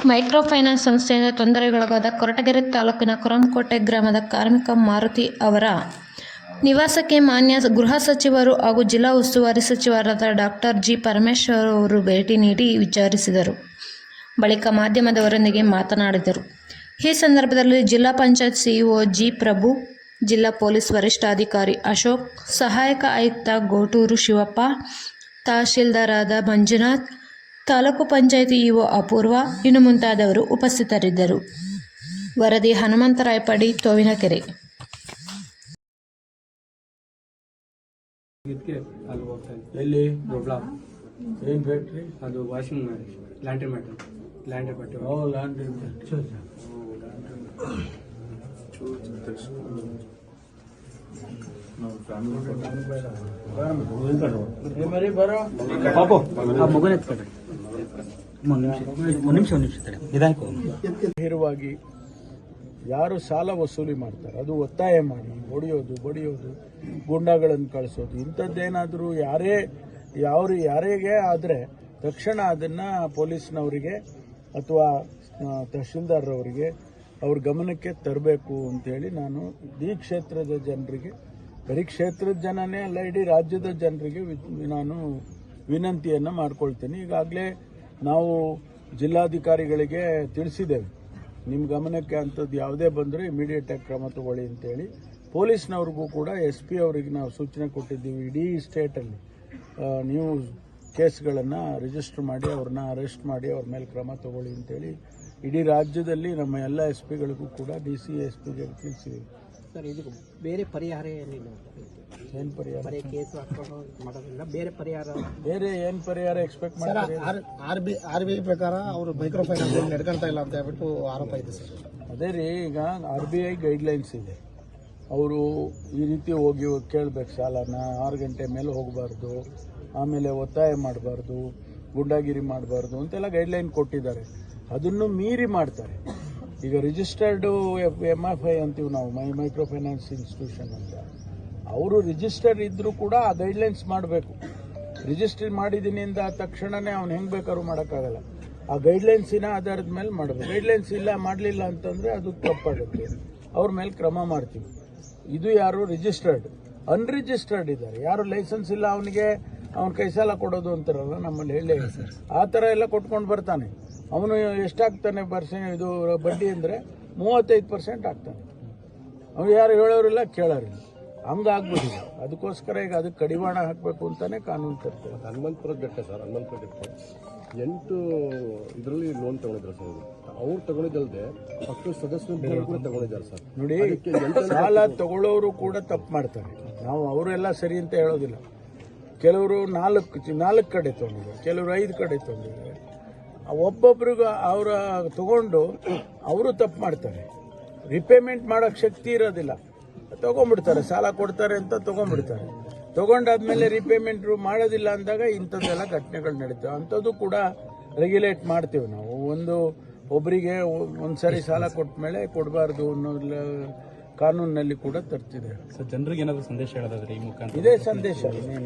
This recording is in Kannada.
ಮೈಕ್ರೋ ಫೈನಾನ್ಸ್ ಸಂಸ್ಥೆಯಿಂದ ತೊಂದರೆಗೊಳಗಾದ ಕೊರಟಗೆರೆ ತಾಲೂಕಿನ ಕುರಂಕೋಟೆ ಗ್ರಾಮದ ಕಾರ್ಮಿಕ ಮಾರುತಿ ಅವರ ನಿವಾಸಕ್ಕೆ ಮಾನ್ಯ ಗೃಹ ಸಚಿವರು ಹಾಗೂ ಜಿಲ್ಲಾ ಉಸ್ತುವಾರಿ ಸಚಿವರಾದ ಡಾಕ್ಟರ್ ಜಿ ಪರಮೇಶ್ವರ್ ಅವರು ಭೇಟಿ ನೀಡಿ ವಿಚಾರಿಸಿದರು. ಬಳಿಕ ಮಾಧ್ಯಮದವರೊಂದಿಗೆ ಮಾತನಾಡಿದರು. ಈ ಸಂದರ್ಭದಲ್ಲಿ ಜಿಲ್ಲಾ ಪಂಚಾಯತ್ ಸಿಇಒ ಜಿ ಪ್ರಭು, ಜಿಲ್ಲಾ ಪೊಲೀಸ್ ವರಿಷ್ಠಾಧಿಕಾರಿ ಅಶೋಕ್, ಸಹಾಯಕ ಆಯುಕ್ತ ಗೋಟೂರು ಶಿವಪ್ಪ ತಹಶೀಲ್ದಾರಾದ ಮಂಜುನಾಥ್ ತಾಲೂಕು ಪಂಚಾಯಿತಿ ಇಒ ಅಪೂರ್ವ ಇನ್ನು ಮುಂತಾದವರು ಉಪಸ್ಥಿತರಿದ್ದರು. ವರದಿ ಹನುಮಂತರಾಯಪಡಿ ತೋವಿನಕೆರೆ. ಇದಕ್ಕೆ ಅಲ್ಲಿ ಹೋಗ್ತಾ ಎಲ್ಲಿ? ಏನ್ ಫ್ಯಾಕ್ಟ್ರಿ ಅದು ವಾಷಿಂಗ್ ಲ್ಯಾಂಡ್ರಿ ಮ್ಯಾಟರ್ ಲ್ಯಾಂಡ್ರಿ ಪಟ್ಟಿ ಓ ನೇರವಾಗಿ ಯಾರು ಸಾಲ ವಸೂಲಿ ಮಾಡ್ತಾರೆ? ಅದು ಒತ್ತಾಯ ಮಾಡಿ ಹೊಡೆಯೋದು ಬಡಿಯೋದು, ಗುಂಡಾಗಳನ್ನು ಕಳಿಸೋದು, ಇಂಥದ್ದೇನಾದರೂ ಯಾರೇ ಯಾರು ಯಾರಿಗೆ ಆದರೆ ತಕ್ಷಣ ಅದನ್ನು ಪೊಲೀಸ್ನವರಿಗೆ ಅಥವಾ ತಹಶೀಲ್ದಾರ್ರವರಿಗೆ ಅವ್ರ ಗಮನಕ್ಕೆ ತರಬೇಕು ಅಂತೇಳಿ ನಾನು ಇಡೀ ಕ್ಷೇತ್ರದ ಜನರಿಗೆ, ಬರೀ ಕ್ಷೇತ್ರದ ಜನನೇ ಅಲ್ಲ, ಇಡೀ ರಾಜ್ಯದ ಜನರಿಗೆ ನಾನು ವಿನಂತಿಯನ್ನು ಮಾಡ್ಕೊಳ್ತೀನಿ. ಈಗಾಗಲೇ ನಾವು ಜಿಲ್ಲಾಧಿಕಾರಿಗಳಿಗೆ ತಿಳಿಸಿದ್ದೇವೆ. ನಿಮ್ಮ ಗಮನಕ್ಕೆ ಅಂಥದ್ದು ಯಾವುದೇ ಬಂದರೂ ಇಮಿಡಿಯೇಟಾಗಿ ಕ್ರಮ ತಗೊಳ್ಳಿ ಅಂತೇಳಿ ಪೊಲೀಸ್ನವ್ರಿಗೂ ಕೂಡ ಎಸ್ ಪಿ ಅವರಿಗೆ ನಾವು ಸೂಚನೆ ಕೊಟ್ಟಿದ್ದೀವಿ. ಇಡೀ ಸ್ಟೇಟಲ್ಲಿ ನೀವು ಕೇಸ್ಗಳನ್ನು ರಿಜಿಸ್ಟರ್ ಮಾಡಿ, ಅವ್ರನ್ನ ಅರೆಸ್ಟ್ ಮಾಡಿ, ಅವ್ರ ಮೇಲೆ ಕ್ರಮ ತಗೊಳ್ಳಿ ಅಂತೇಳಿ ಇಡೀ ರಾಜ್ಯದಲ್ಲಿ ನಮ್ಮ ಎಲ್ಲ ಎಸ್ ಪಿಗಳಿಗೂ ಕೂಡ ಡಿ ಸಿ ಎಸ್ ಪಿಗೆ ತಿಳಿಸಿದ್ದೀವಿ ಸರ್ ಇದು ಬೇರೆ ಪರಿಹಾರ ಏನಿಲ್ಲ? ಏನು ಪರಿಹಾರ? ಬರೀ ಕೇಸ್ ಹಾಕೊಂಡು ಮಾಡೋದ್ರಿಂದ ಬೇರೆ ಪರಿಹಾರ ಬೇರೆ ಏನು ಪರಿಹಾರ ಎಕ್ಸ್ಪೆಕ್ಟ್ ಮಾಡ್ತಾರೆ? R B R B I ಪ್ರಕಾರ ಅವರು ಮೈಕ್ರೋ ಫೈನಾನ್ಸ್ ನಡ್ಕೊಂತ ಇಲ್ಲ ಅಂತ ಹೇಳ್ಬಿಟ್ಟು ಆರೋಪ ಇದೆ ಸರ್. ಅದೇ ರೀ ಈಗ ಆರ್ ಬಿ ಐ ಗೈಡ್ಲೈನ್ಸ್ ಇದೆ. ಅವರು ಈ ರೀತಿ ಹೋಗಿ ಕೇಳಬೇಕು ಸಾಲನ ಆರು ಗಂಟೆ ಮೇಲೆ ಹೋಗಬಾರ್ದು ಆಮೇಲೆ ಒತ್ತಾಯ ಮಾಡಬಾರ್ದು ಗುಂಡಾಗಿರಿ ಮಾಡಬಾರ್ದು ಅಂತೆಲ್ಲ ಗೈಡ್ಲೈನ್ ಕೊಟ್ಟಿದ್ದಾರೆ. ಅದನ್ನು ಮೀರಿ ಮಾಡ್ತಾರೆ. ಈಗ ರಿಜಿಸ್ಟರ್ಡ್ ಎಂ ಎಫ್ ಐ ಅಂತೀವಿ ನಾವು ಮೈ ಮೈಕ್ರೋ ಫೈನಾನ್ಸ್ ಇನ್ಸ್ಟಿಟ್ಯೂಷನ್ ಅಂತ. ಅವರು ರಿಜಿಸ್ಟರ್ ಇದ್ದರೂ ಕೂಡ ಆ ಗೈಡ್ಲೈನ್ಸ್ ಮಾಡಬೇಕು. ರಿಜಿಸ್ಟರ್ ಮಾಡಿದ್ದೀನಿ ಅಂದ ತಕ್ಷಣನೇ ಅವ್ನು ಹೆಂಗೆ ಬೇಕಾದ್ರೂ ಮಾಡೋಕ್ಕಾಗಲ್ಲ. ಆ ಗೈಡ್ಲೈನ್ಸಿನ ಆಧಾರದ ಮೇಲೆ ಮಾಡಬೇಕು. ಗೈಡ್ಲೈನ್ಸ್ ಇಲ್ಲ ಮಾಡಲಿಲ್ಲ ಅಂತಂದರೆ ಅದು ತಪ್ಪಾಗುತ್ತೆ. ಅವ್ರ ಮೇಲೆ ಕ್ರಮ ಮಾಡ್ತೀವಿ. ಇದು ಯಾರು? ರಿಜಿಸ್ಟರ್ಡ್ ಅನ್ರಿಜಿಸ್ಟರ್ಡ್ ಇದ್ದಾರೆ. ಯಾರು ಲೈಸೆನ್ಸ್ ಇಲ್ಲ ಅವನಿಗೆ ಅವ್ನು ಕೈ ಸಾಲ ಕೊಡೋದು ಅಂತಾರಲ್ಲ ನಮ್ಮಲ್ಲಿ ಹೇಳಿ. ಆ ಥರ ಎಲ್ಲ ಕೊಟ್ಕೊಂಡು ಬರ್ತಾನೆ. ಅವನು ಎಷ್ಟಾಗ್ತಾನೆ ಪರ್ಸೆಂಟ್ ಇದು ಬಡ್ಡಿ ಅಂದರೆ ಮೂವತ್ತೈದು ಪರ್ಸೆಂಟ್ ಆಗ್ತಾನೆ. ಅವ್ನು ಯಾರು ಹೇಳೋರಿಲ್ಲ ಕೇಳೋರಿಲ್ಲ. ಹಂಗಾಗ್ಬಿಟ್ಟಿದೆ ಅದಕ್ಕೋಸ್ಕರ ಈಗ ಅದಕ್ಕೆ ಕಡಿವಾಣ ಹಾಕಬೇಕು ಅಂತಾನೆ ಕಾನೂನು ತರ್ತಾರೆ. ಹನುಮಂತಪುರ ಬೆಟ್ಟ ಸರ್ ಹನುಮಂತಪುರ ಬೆಟ್ಟ. ಎಂಟು ಇದರಲ್ಲಿ ಲೋನ್ ತಗೊಂಡಿದ್ರು ಸರ್. ಅವ್ರು. ತಗೊಂಡಿದ್ದಲ್ಲದೆ ಪಕ್ಕದ ಸದಸ್ಯರು ಕೂಡ ತಗೊಂಡಿದ್ದಾರೆ ಸರ್. ನೋಡಿ ಸಾಲ ತಗೊಳ್ಳೋರು ಕೂಡ ತಪ್ಪು ಮಾಡ್ತಾರೆ. ನಾವು ಅವರೆಲ್ಲ ಸರಿ ಅಂತ ಹೇಳೋದಿಲ್ಲ. ಕೆಲವರು ನಾಲ್ಕು ನಾಲ್ಕು ಕಡೆ ತೊಗೊಂಡಿದ್ದಾರೆ ಕೆಲವರು ಐದು ಕಡೆ ತಗೊಂಡಿದ್ದಾರೆ. ಒಬ್ಬೊಬ್ರಿಗೂ ಅವರ ತಗೊಂಡು ಅವರು ತಪ್ಪು ಮಾಡ್ತಾರೆ. ರಿಪೇಮೆಂಟ್ ಮಾಡೋಕ್ಕೆ ಶಕ್ತಿ ಇರೋದಿಲ್ಲ. ತೊಗೊಂಡ್ಬಿಡ್ತಾರೆ ಸಾಲ ಕೊಡ್ತಾರೆ ಅಂತ ತೊಗೊಂಡ್ಬಿಡ್ತಾರೆ. ತಗೊಂಡಾದ್ಮೇಲೆ ರಿಪೇಮೆಂಟ್ ಮಾಡೋದಿಲ್ಲ ಅಂದಾಗ ಇಂಥದ್ದೆಲ್ಲ ಘಟನೆಗಳು ನಡೀತವೆ. ಅಂಥದ್ದು ಕೂಡ ರೆಗ್ಯುಲೇಟ್ ಮಾಡ್ತೀವಿ ನಾವು. ಒಂದು ಒಬ್ಬರಿಗೆ ಒಂದ್ಸರಿ ಸಾಲ ಕೊಟ್ಟ ಮೇಲೆ ಕೊಡಬಾರ್ದು ಅನ್ನೋ ಕಾನೂನಿನಲ್ಲಿ ಕೂಡ ತರ್ತಿದೆ. ಸರ್ ಜನರಿಗೆ ಏನಾದರೂ ಸಂದೇಶ ಹೇಳೋದಾದ್ರೆ ಈ ಮುಖಾಂತರ? ಇದೇ ಸಂದೇಶ.